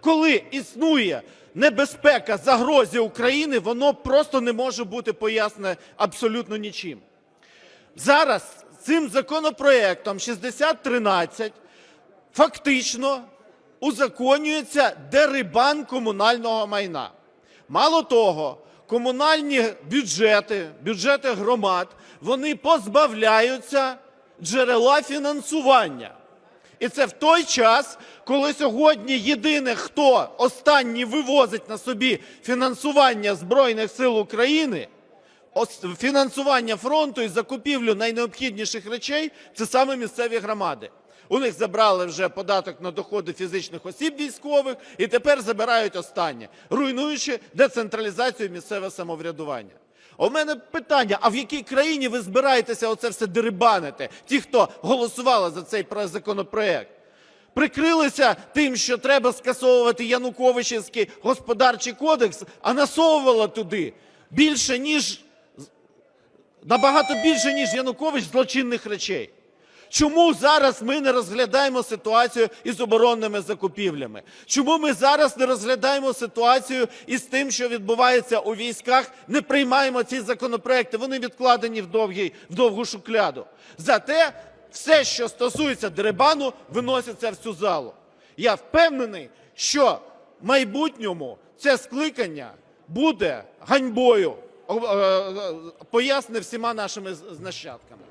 Коли існує небезпека загрозі України, воно просто не може бути пояснене абсолютно нічим. Зараз цим законопроектом 6013 фактично узаконюється дерибан комунального майна. Мало того, комунальні бюджети, бюджети громад, вони позбавляються джерела фінансування. І це в той час, коли сьогодні єдине, хто останній вивозить на собі фінансування Збройних сил України, фінансування фронту і закупівлю найнеобхідніших речей, це саме місцеві громади. У них забрали вже податок на доходи фізичних осіб військових і тепер забирають останнє, руйнуючи децентралізацію місцеве самоврядування. У мене питання: а в якій країні ви збираєтеся оце все дерибанити? Ті, хто голосували за цей законопроект? Прикрилися тим, що треба скасовувати Януковичівський господарчий кодекс, а насовувала туди більше, ніж набагато більше, ніж Янукович злочинних речей. Чому зараз ми не розглядаємо ситуацію із оборонними закупівлями? Чому ми зараз не розглядаємо ситуацію із тим, що відбувається у військах, не приймаємо ці законопроекти? Вони відкладені в, довгий, в довгу шукляду. Зате все, що стосується дерибану, виноситься в цю залу. Я впевнений, що в майбутньому це скликання буде ганьбою, о- е, е, пояснене всіма нашими з- з нащадками.